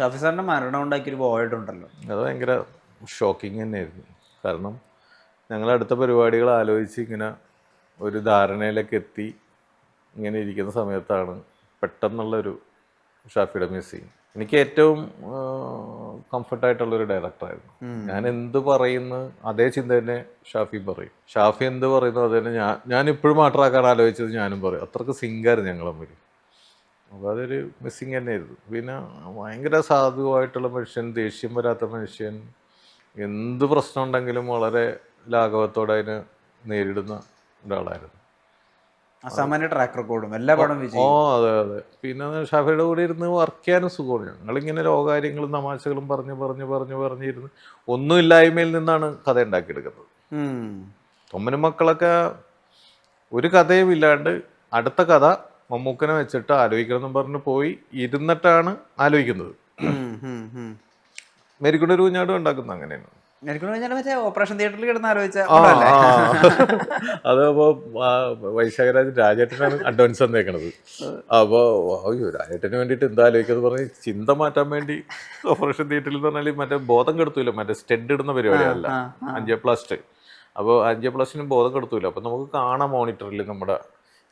ഷാഫി സാറിന്റെ മരണം ഉണ്ടാക്കിയൊരു വോയിഡ് ഉണ്ടല്ലോ. അത് ഭയങ്കര ഷോക്കിംഗ് തന്നെയായിരുന്നു. കാരണം ഞങ്ങൾ അടുത്ത പരിപാടികൾ ആലോചിച്ച് ഇങ്ങനെ ഒരു ധാരണയിലേക്ക് എത്തി ഇങ്ങനെ ഇരിക്കുന്ന സമയത്താണ് പെട്ടെന്നുള്ളൊരു ഷാഫിയുടെ മ്യൂസിയം എനിക്ക് ഏറ്റവും കംഫർട്ടായിട്ടുള്ളൊരു ഡയറക്ടറായിരുന്നു ഞാൻ എന്ത് പറയുന്നു അതേ ചിന്ത തന്നെ ഷാഫി പറയും. ഷാഫി എന്ത് പറയുന്നു അത് തന്നെ ഞാൻ ഞാൻ ഇപ്പോഴും മാറ്ററാക്കാൻ ആലോചിച്ചത് ഞാനും പറയും. അത്രയ്ക്ക് സിങ്കായിരുന്നു ഞങ്ങൾ തമ്മിൽ അപ്പോൾ അതൊരു മിസ്സിങ് തന്നെയായിരുന്നു പിന്നെ ഭയങ്കര സാധുവായിട്ടുള്ള മനുഷ്യൻ ദേഷ്യം വരാത്ത മനുഷ്യൻ എന്ത് പ്രശ്നം ഉണ്ടെങ്കിലും വളരെ ലാഘവത്തോടെ അതിനെ നേരിടുന്ന ഒരാളായിരുന്നു. അസാമാന്യ ട്രാക്ക് റെക്കോർഡും എല്ലാ പടം ഓ അതെ അതെ. പിന്നെ ഷാഫിയുടെ കൂടെ ഇരുന്ന് വർക്ക് ചെയ്യാനും സുഖമാണ്. ഞങ്ങളിങ്ങനെ രോഗകാര്യങ്ങളും തമാശകളും പറഞ്ഞ് പറഞ്ഞ് പറഞ്ഞ് പറഞ്ഞിരുന്ന് ഒന്നുമില്ലായ്മയിൽ നിന്നാണ് കഥ ഉണ്ടാക്കിയെടുക്കുന്നത്. തൊമ്മനും മക്കളൊക്കെ ഒരു കഥയും ഇല്ലാണ്ട് അടുത്ത കഥ മമ്മൂക്കനെ വെച്ചിട്ട് ആലോചിക്കണം എന്ന് പറഞ്ഞ് പോയി ഇരുന്നിട്ടാണ് ആലോചിക്കുന്നത്. ഒരു കുഞ്ഞാടും ഉണ്ടാക്കുന്നത് അങ്ങനെയാണ് ഓപ്പറേഷൻ തിയേറ്ററിൽ കിടന്ന് ആലോചിച്ച ആ, പടമല്ലേ? ആ. അത് അപ്പോ വൈശാഖരാജ് രാജേട്ടനാണ് അഡ്വാൻസ് തന്നേക്കണത് അപ്പോ അയ്യോ രാജേട്ടന് വേണ്ടിയിട്ട് എന്താ ആലോചിക്കുന്നത് പറഞ്ഞ് ചിന്ത മാറ്റാൻ വേണ്ടി ഓപ്പറേഷൻ തിയേറ്ററിൽ എന്ന് പറഞ്ഞാൽ മറ്റേ ബോധം കെടുത്തൂല മറ്റേ സ്റ്റെഡ് ഇടുന്ന പരിപാടിയല്ല. അഞ്ചേ പ്ലസ് അപ്പോൾ അഞ്ചേ പ്ലസിന് ബോധം കെടുത്തൂല അപ്പൊ നമുക്ക് കാണാം മോണിറ്ററിൽ നമ്മുടെ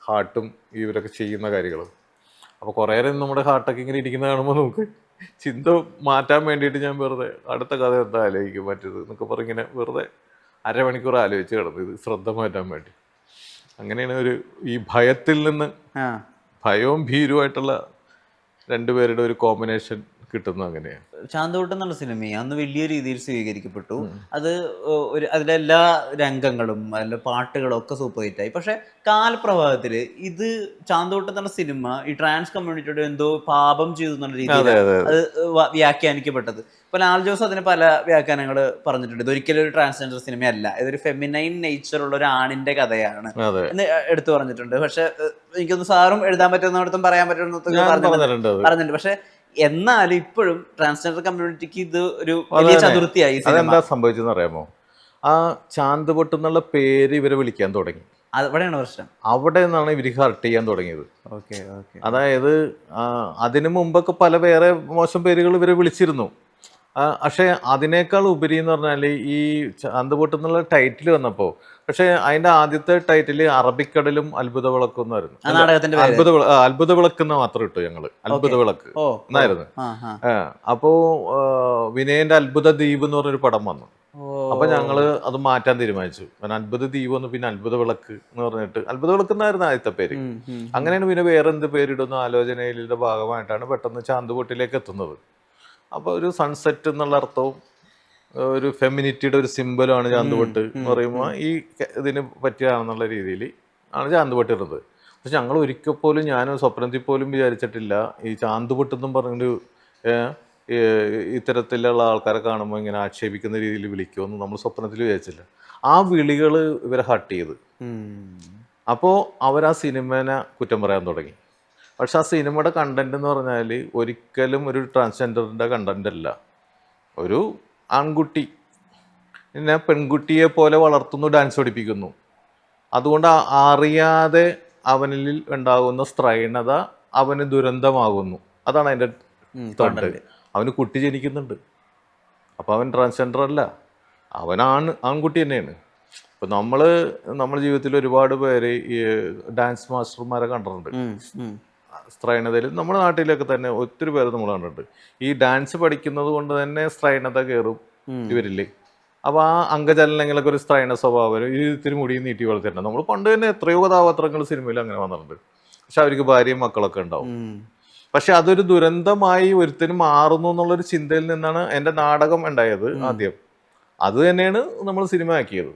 ഹാർട്ടും ഇവരൊക്കെ ചെയ്യുന്ന കാര്യങ്ങൾ അപ്പോൾ കുറേ നേരം നമ്മുടെ ഹാർട്ടൊക്കെ ഇങ്ങനെ ഇരിക്കുന്ന കാണുമ്പോൾ നമുക്ക് ചിന്ത മാറ്റാൻ വേണ്ടിയിട്ട് ഞാൻ വെറുതെ അടുത്ത കഥ എന്താ ആലോചിക്കും മറ്റേത് എന്നൊക്കെ പറഞ്ഞ് ഇങ്ങനെ വെറുതെ അരമണിക്കൂർ ആലോചിച്ച് കിടന്നു. ഇത് ശ്രദ്ധ മാറ്റാൻ വേണ്ടി. അങ്ങനെയാണ് ഒരു ഈ ഭയത്തിൽ നിന്ന്. ഭയവും ഭീരുമായിട്ടുള്ള രണ്ടുപേരുടെ ഒരു കോമ്പിനേഷൻ കിട്ടുന്നത് അങ്ങനെയാണ് ശാന്തവട്ടം എന്നുള്ള സിനിമ അന്ന് വലിയ രീതിയിൽ സ്വീകരിക്കപ്പെട്ടു. അത് ഒരു അതിലെ എല്ലാ രംഗങ്ങളും അതിലെ പാട്ടുകളും ഒക്കെ സൂപ്പർ ഹിറ്റായി പക്ഷെ കാലപ്രവാഹത്തിൽ ഇത് ചാന്തോട്ടം എന്നുള്ള സിനിമ ഈ ട്രാൻസ് കമ്മ്യൂണിറ്റിയുടെ എന്തോ പാപം ചെയ്തു എന്നുള്ള രീതിയിൽ അതെ വ്യാഖ്യാനിക്കപ്പെട്ടത്. ഇപ്പൊ ലാൽ ജോസ് അതിന് പല വ്യാഖ്യാനങ്ങൾ പറഞ്ഞിട്ടുണ്ട്. ഇത് ഒരിക്കലും ഒരു ട്രാൻസ്ജെൻഡർ സിനിമയല്ല. ഇതൊരു ഫെമിനൈൻ നേച്ചർ ഉള്ള ഒരു ആണിന്റെ കഥയാണ് എന്ന് എടുത്തു പറഞ്ഞിട്ടുണ്ട്. പക്ഷെ എനിക്കൊന്ന് സാറും എഴുതാൻ പറ്റുന്നിടത്തും പറയാൻ പറ്റുന്നിടത്തും അത്. പറഞ്ഞിട്ടുണ്ട്. പക്ഷെ എന്നാലും ഇപ്പോഴും ട്രാൻസ്ജെൻഡർ കമ്മ്യൂണിറ്റിക്ക് ഇത് ഒരു വലിയ ചതുർത്തിയായി ചതുർത്ഥിയായി അതെന്താ സംഭവിച്ചെന്ന് അറിയാമോ? ആ ചാന്ത് പൊട്ട് എന്നുള്ള പേര് ഇവരെ വിളിക്കാൻ തുടങ്ങി. അവിടെയാണ് പ്രശ്നം. അവിടെ നിന്നാണ് ഇവർ ഹർട്ട് ചെയ്യാൻ തുടങ്ങിയത്. Okay okay. അതായത് അതിനു മുമ്പൊക്കെ പല വേറെ മോശം പേരുകൾ ഇവരെ വിളിച്ചിരുന്നു. പക്ഷേ അതിനേക്കാൾ ഉപരി എന്ന് പറഞ്ഞാൽ ഈ ചാന്ത് പൊട്ട് എന്നുള്ള ടൈറ്റിൽ വന്നപ്പോൾ പക്ഷേ അതിന്റെ ആദ്യത്തെ ടൈറ്റിൽ അറബിക്കടലും അത്ഭുത വിളക്കും എന്നായിരുന്നു അത്ഭുത അത്ഭുത വിളക്ക് എന്ന് മാത്രം ഇട്ടു ഞങ്ങൾ. അത്ഭുത വിളക്ക് എന്നായിരുന്നു. അപ്പോ വിനയന്റെ അത്ഭുത ദ്വീപ് എന്ന് പറഞ്ഞൊരു പടം വന്നു. അപ്പൊ ഞങ്ങൾ അത് മാറ്റാൻ തീരുമാനിച്ചു. കാരണം അത്ഭുത ദ്വീപ് എന്ന് പിന്നെ അത്ഭുത വിളക്ക് എന്ന് പറഞ്ഞിട്ട് അത്ഭുത വിളക്ക് എന്നായിരുന്നു ആദ്യത്തെ പേര്. അങ്ങനെയാണ് പിന്നെ വേറെ എന്ത് പേരിടുന്ന ആലോചനയിലെ ഭാഗമായിട്ടാണ് പെട്ടെന്ന് ചാന്തുപൊട്ടിലേക്ക് എത്തുന്നത്. അപ്പോൾ ഒരു സൺസെറ്റ് എന്നുള്ള അർത്ഥവും ഒരു ഫെമിനിറ്റിയുടെ ഒരു സിമ്പലാണ് ചാന്തുപെട്ട് എന്ന് പറയുമ്പോൾ ഈ ഇതിന് പറ്റിയതാണെന്നുള്ള രീതിയിൽ ആണ് ചാന്തുപെട്ടിരുന്നത് പക്ഷെ ഞങ്ങൾ ഒരിക്കൽ പോലും ഞാനും സ്വപ്നത്തിൽ പോലും വിചാരിച്ചിട്ടില്ല ഈ ചാന്തുപെട്ടെന്നും പറഞ്ഞൊരു ഇത്തരത്തിലുള്ള ആൾക്കാരെ കാണുമ്പോൾ ഇങ്ങനെ ആക്ഷേപിക്കുന്ന രീതിയിൽ വിളിക്കുമെന്ന് നമ്മൾ സ്വപ്നത്തിൽ വിചാരിച്ചില്ല. ആ വിളികൾ ഇവരെ ഹട്ട് ചെയ്ത്. അപ്പോൾ അവർ ആ സിനിമേനെ കുറ്റം പറയാൻ തുടങ്ങി. പക്ഷെ ആ സിനിമയുടെ കണ്ടന്റ് എന്ന് പറഞ്ഞാൽ ഒരിക്കലും ഒരു ട്രാൻസ്ജെൻഡറിന്റെ കണ്ടന്റ് അല്ല. ഒരു ആൺകുട്ടി പിന്നെ പെൺകുട്ടിയെ പോലെ വളർത്തുന്നു ഡാൻസ് പഠിപ്പിക്കുന്നു. അതുകൊണ്ട് അറിയാതെ അവനിൽ ഉണ്ടാകുന്ന സ്ത്രൈണത അവന് ദുരന്തമാകുന്നു. അതാണ് അതിന്റെ തൊണ്ട്. അവന് കുട്ടി ജനിക്കുന്നുണ്ട്. അപ്പോൾ അവൻ ട്രാൻസ്ജെൻഡർ അല്ല. അവനാണ് ആൺകുട്ടി തന്നെയാണ്. ഇപ്പം നമ്മൾ നമ്മുടെ ജീവിതത്തിൽ ഒരുപാട് പേര് ഈ ഡാൻസ് മാസ്റ്റർമാരെ കണ്ടിട്ടുണ്ട്. സ്ത്രൈണതയിൽ നമ്മുടെ നാട്ടിലൊക്കെ തന്നെ ഒത്തിരി പേര് നമ്മൾ കണ്ടിട്ടുണ്ട്. ഈ ഡാൻസ് പഠിക്കുന്നത് കൊണ്ട് തന്നെ സ്ത്രൈണത കയറും ഇവരില്ലേ അപ്പോൾ ആ അംഗചലനങ്ങളൊക്കെ ഒരു സ്ത്രൈണ സ്വഭാവം ഈ ഇത്തിരി മുടി നീട്ടി വളർത്തിട്ടുണ്ട് നമ്മൾ പണ്ട് തന്നെ എത്രയോ കഥാപാത്രങ്ങൾ സിനിമയിൽ അങ്ങനെ വന്നിട്ടുണ്ട്. പക്ഷെ അവർക്ക് ഭാര്യയും മക്കളൊക്കെ ഉണ്ടാവും. പക്ഷെ അതൊരു ദുരന്തമായി ഒരുത്തിന് മാറുന്നു എന്നുള്ളൊരു ചിന്തയിൽ നിന്നാണ് എന്റെ നാടകം ഉണ്ടായത് ആദ്യം. അത് തന്നെയാണ് നമ്മൾ സിനിമ ആക്കിയത്.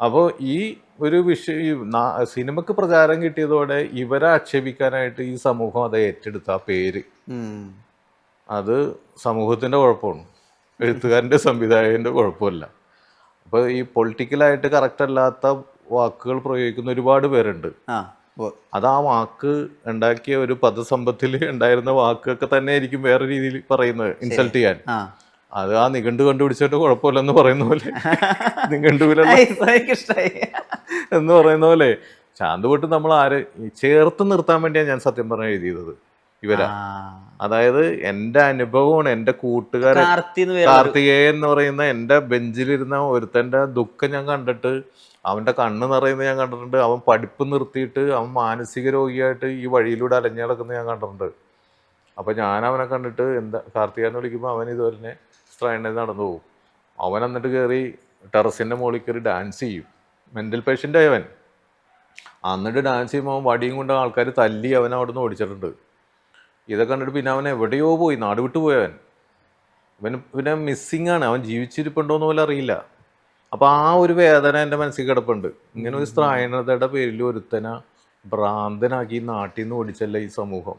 അപ്പോൾ ഈ ഒരു വിഷയം സിനിമക്ക് പ്രചാരം കിട്ടിയതോടെ ഇവരെ ആക്ഷേപിക്കാനായിട്ട് ഈ സമൂഹം അത് ഏറ്റെടുത്ത ആ പേര്. അത് സമൂഹത്തിന്റെ കുഴപ്പമാണ്. എഴുത്തുകാരന്റെ സംവിധായകന്റെ കുഴപ്പമില്ല. അപ്പോൾ ഈ പൊളിറ്റിക്കലായിട്ട് കറക്റ്റ് അല്ലാത്ത വാക്കുകൾ പ്രയോഗിക്കുന്ന ഒരുപാട് പേരുണ്ട്. അത് ആ വാക്ക് ഉണ്ടാക്കിയ ഒരു പദസമ്പത്തിൽ ഉണ്ടായിരുന്ന വാക്കൊക്കെ തന്നെ ആയിരിക്കും വേറെ രീതിയിൽ പറയുന്നത് ഇൻസൾട്ട് ചെയ്യാൻ. അത് ആ നിഘണ്ടു കണ്ടുപിടിച്ചിട്ട് കുഴപ്പമില്ലെന്ന് പറയുന്ന പോലെ. എനിക്കിഷ്ടായി. എന്ന് പറയുന്ന പോലെ. ശാന്തുപൊട്ട് നമ്മൾ ആര് ചേർത്ത് നിർത്താൻ വേണ്ടിയാണ് ഞാൻ സത്യം പറഞ്ഞ എഴുതിയത്. ഇവരാ. അതായത് എന്റെ അനുഭവമാണ് എന്റെ കൂട്ടുകാരൻ കാർത്തികേയ എന്ന് പറയുന്ന എന്റെ ബെഞ്ചിലിരുന്ന ഒരുത്തന്റെ ദുഃഖം ഞാൻ കണ്ടിട്ട് അവന്റെ കണ്ണ് നിറയുന്നത് ഞാൻ കണ്ടിട്ടുണ്ട് അവൻ പഠിപ്പ് നിർത്തിയിട്ട് അവൻ മാനസിക രോഗിയായിട്ട് ഈ വഴിയിലൂടെ അലഞ്ഞു നടക്കുന്നത് ഞാൻ കണ്ടിട്ടുണ്ട്. അപ്പൊ ഞാൻ അവനെ കണ്ടിട്ട് എന്താ കാർത്തികനെ വിളിക്കുമ്പോൾ അവൻ ഇതുപോലെ എണ്ണ നടന്നു പോകും. അവൻ എന്നിട്ട് കയറി ടെറസിന്റെ മുകളിൽ കയറി ഡാൻസ് ചെയ്യും. മെന്റൽ പേഷ്യന്റ് ആയവൻ. എന്നിട്ട് ഡാൻസ് ചെയ്യുമ്പോൾ അവൻ വടിയും കൊണ്ട് ആൾക്കാർ തല്ലി അവൻ അവിടെ നിന്ന് ഓടിച്ചിട്ടുണ്ട്. ഇതൊക്കെ കണ്ടിട്ട് പിന്നെ അവൻ എവിടെയോ പോയി നാട് വിട്ടു പോയവൻ അവൻ. പിന്നെ മിസ്സിങ് ആണ്. അവൻ ജീവിച്ചിരിപ്പുണ്ടോ എന്ന് പോലും അറിയില്ല. അപ്പോൾ ആ ഒരു വേദന എന്റെ മനസ്സിൽ കിടപ്പുണ്ട്. ഇങ്ങനെ ഒരു സ്ത്രായണതയുടെ പേരിൽ ഒരുത്തന ഭ്രാന്തനാക്കി നാട്ടിൽ നിന്ന് ഓടിച്ചല്ല ഈ സമൂഹം.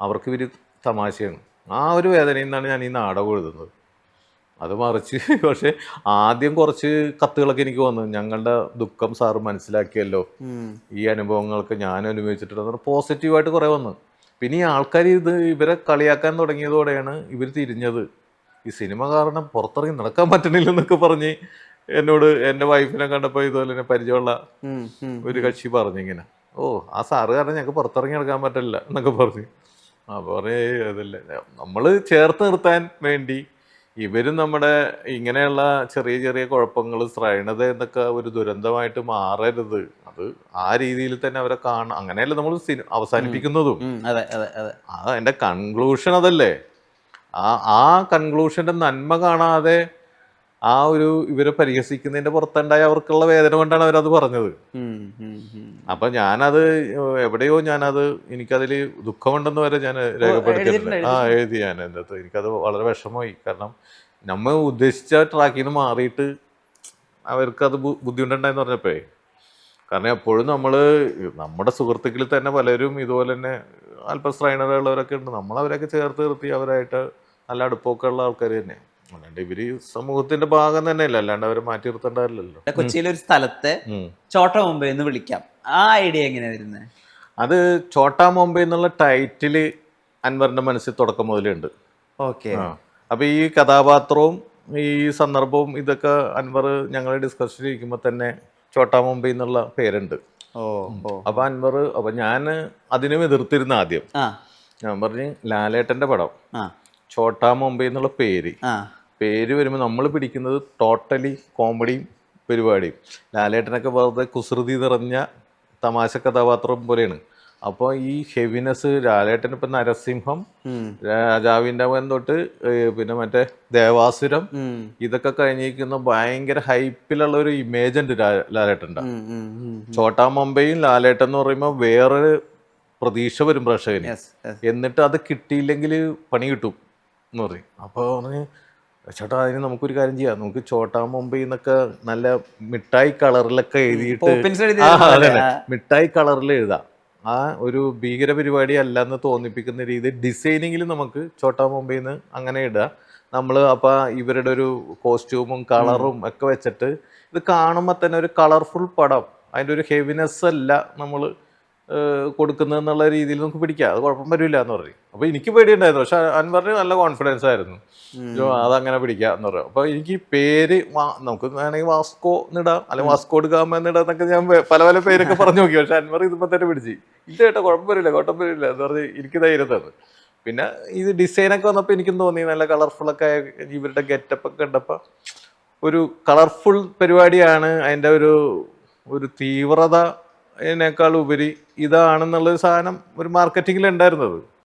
അവർക്ക് ഇവർ തമാശയാണ്. ആ ഒരു വേദനയിൽ നിന്നാണ് ഞാൻ ഈ നാടകം എഴുതുന്നത്. അത് മറിച്ച് പക്ഷെ ആദ്യം കുറച്ച് കത്തുകളൊക്കെ എനിക്ക് വന്നു. ഞങ്ങളുടെ ദുഃഖം സാറ് മനസ്സിലാക്കിയല്ലോ. ഈ അനുഭവങ്ങൾക്ക് ഞാൻ അനുഭവിച്ചിട്ടുണ്ട് പോസിറ്റീവായിട്ട് കുറേ വന്നു. പിന്നെ ഈ ആൾക്കാർ ഇത് ഇവരെ കളിയാക്കാൻ തുടങ്ങിയതോടെയാണ് ഇവർ തിരിഞ്ഞത്. ഈ സിനിമ കാരണം പുറത്തിറങ്ങി നടക്കാൻ പറ്റണില്ലെന്നൊക്കെ പറഞ്ഞ് എന്നോട് എന്റെ വൈഫിനെ കണ്ടപ്പോൾ ഇതുപോലെ തന്നെ പരിചയമുള്ള. ഒരു കക്ഷി പറഞ്ഞിങ്ങനെ ഓ ആ സാറ് കാരണം ഞങ്ങൾക്ക് പുറത്തിറങ്ങി നടക്കാൻ പറ്റില്ല എന്നൊക്കെ പറഞ്ഞു. അപ്പോൾ പറഞ്ഞേ അതല്ല. നമ്മൾ ചേർത്ത് നിർത്താൻ വേണ്ടി ഇവരും നമ്മുടെ ഇങ്ങനെയുള്ള ചെറിയ ചെറിയ കുഴപ്പങ്ങൾ ശ്രയണത എന്നൊക്കെ ഒരു ദുരന്തമായിട്ട് മാറരുത്. അത് ആ രീതിയിൽ തന്നെ അവരെ കാണാം അങ്ങനെയല്ല നമ്മൾ അവസാനിപ്പിക്കുന്നതും. അതെ അതെ അതെ. കൺക്ലൂഷൻ അതല്ലേ? ആ ആ കൺക്ലൂഷന്റെ നന്മ കാണാതെ ആ ഒരു ഇവരെ പരിഹസിക്കുന്നതിന്റെ പുറത്തുണ്ടായ അവർക്കുള്ള വേദന കൊണ്ടാണ് അവരത് പറഞ്ഞത്. അപ്പൊ ഞാനത് എവിടെയോ ഞാനത് എനിക്കതിൽ ദുഃഖമുണ്ടെന്ന് വരെ ഞാൻ രേഖപ്പെടുത്തിയിട്ടുണ്ട്. ആ എഴുതി ഞാൻ എന്റെ എനിക്കത് വളരെ വിഷമമായി. കാരണം നമ്മൾ ഉദ്ദേശിച്ച ട്രാക്കിൽ നിന്ന് മാറിയിട്ട് അവർക്കത് ബുദ്ധിമുട്ടുണ്ടായെന്ന് പറഞ്ഞപ്പോഴേ കാരണം എപ്പോഴും നമ്മൾ നമ്മുടെ സുഹൃത്തുക്കളിൽ തന്നെ പലരും ഇതുപോലെ തന്നെ അല്പം സ്ട്രൈനറുള്ളവരൊക്കെ ഉണ്ട്. നമ്മൾ അവരൊക്കെ ചേർത്ത് നിർത്തി അവരായിട്ട് നല്ല അടുപ്പമൊക്കെ ഉള്ള ആൾക്കാർ തന്നെ അല്ലാണ്ട് ഇവർ സമൂഹത്തിന്റെ ഭാഗം തന്നെയല്ല. അല്ലാണ്ട് അവരെ മാറ്റി നിർത്തേണ്ടല്ലോ കൊച്ചിയിലെ ഒരു സ്ഥലത്തെ. ചോട്ട മുംബൈ എന്ന് വിളിക്കാം. ആ ഐഡിയ എങ്ങനെയാ വരുന്നത് അത് ചോട്ടാ മുംബൈ എന്നുള്ള ടൈറ്റിൽ അൻവറിന്റെ മനസ്സിൽ തുടക്കം മുതലേ ഉണ്ട്. ഓക്കെ. അപ്പൊ ഈ കഥാപാത്രവും ഈ സന്ദർഭവും ഇതൊക്കെ അൻവർ ഞങ്ങൾ ഡിസ്കഷൻ ചെയ്യിക്കുമ്പോ തന്നെ ചോട്ടാ മുംബൈ എന്നുള്ള പേരുണ്ട്. ഓ അപ്പൊ അൻവർ അപ്പൊ ഞാൻ അതിനും എതിർത്തിരുന്ന ആദ്യം. ഞാൻ പറഞ്ഞു ലാലേട്ടന്റെ പടം. ചോട്ടാ മുംബൈ എന്നുള്ള പേര്. പേര് വരുമ്പോൾ നമ്മൾ പിടിക്കുന്നത് ടോട്ടലി കോമഡിയും പരിപാടിയും. ലാലേട്ടനൊക്കെ വെറുതെ കുസൃതി നിറഞ്ഞ തമാശ കഥാപാത്രം പോലെയാണ്. അപ്പോൾ ഈ ഹെവിനെസ് ലാലേട്ടൻ ഇപ്പം നരസിംഹം രാജാവിന്റെ മകൻ തൊട്ട് പിന്നെ മറ്റേ ദേവാസുരം ഇതൊക്കെ കഴിഞ്ഞിരിക്കുന്ന ഭയങ്കര ഹൈപ്പിലുള്ള ഒരു ഇമേജ് ഉണ്ട് ലാലേട്ടന്റെ. ചോട്ടാ മുംബൈയും ലാലേട്ടൻ എന്ന് പറയുമ്പോൾ വേറൊരു പ്രതീക്ഷ വരും പ്രേക്ഷകന്. എന്നിട്ട് അത് കിട്ടിയില്ലെങ്കിൽ പണി കിട്ടും എന്ന് പറയും. അപ്പോൾ പറഞ്ഞ് ചേട്ടാ അതിന് നമുക്കൊരു കാര്യം ചെയ്യാം. നമുക്ക് ചോട്ടാ മുംബൈ എന്നൊക്കെ നല്ല മിഠായി കളറിലൊക്കെ എഴുതിയിട്ട്. മിഠായി കളറിൽ എഴുതാം. ആ ഒരു ഭീകര പരിപാടി അല്ല എന്ന് തോന്നിപ്പിക്കുന്ന രീതി ഡിസൈനിങ്ങിൽ നമുക്ക് ചോട്ടാ മുംബൈന്ന് അങ്ങനെ ഇടുക. നമ്മൾ അപ്പോൾ ഇവരുടെ ഒരു കോസ്റ്റ്യൂമും കളറും ഒക്കെ വെച്ചിട്ട് ഇത് കാണുമ്പോൾ തന്നെ ഒരു കളർഫുൾ പടം. അതിന്റെ ഒരു ഹെവിനെസ് അല്ല നമ്മൾ കൊടുക്കുന്നത് എന്നുള്ള രീതിയിൽ നമുക്ക് പിടിക്കാം. അത് കുഴപ്പം വരില്ല എന്ന് പറഞ്ഞു അപ്പോൾ എനിക്ക് പേടിയുണ്ടായിരുന്നു. പക്ഷെ അൻവറിന് നല്ല കോൺഫിഡൻസ് ആയിരുന്നു. അതങ്ങനെ പിടിക്കാം എന്ന് പറയും. അപ്പോൾ എനിക്ക് പേര് നമുക്ക് വേണമെങ്കിൽ വാസ്കോ എന്നിടാം അല്ലെങ്കിൽ വാസ്കോ എടുക്കാമ എന്നിടാം എന്നൊക്കെ ഞാൻ പല പല പേരൊക്കെ പറഞ്ഞു നോക്കി. പക്ഷെ അൻവർ ഇതിപ്പോൾ തന്നെ പിടിച്ച്. ഇല്ല കേട്ടോ കുഴപ്പം വരില്ല കുഴപ്പം വരില്ല എന്ന് പറഞ്ഞ് എനിക്ക് ധൈര്യം തന്നു. പിന്നെ ഇത് ഡിസൈനൊക്കെ വന്നപ്പോൾ എനിക്കും തോന്നി നല്ല കളർഫുള്ളൊക്കെ ഇവരുടെ ഗെറ്റപ്പ് ഒക്കെ കണ്ടപ്പോൾ ഒരു കളർഫുൾ പരിപാടിയാണ്. അതിന്റെ ഒരു ഒരു തീവ്രത ഇതിനേക്കാൾ ഉപരി ഇതാണെന്നുള്ളൊരു സാധനം ഒരു മാർക്കറ്റിങ്ങിൽ ഉണ്ടായിരുന്നത്.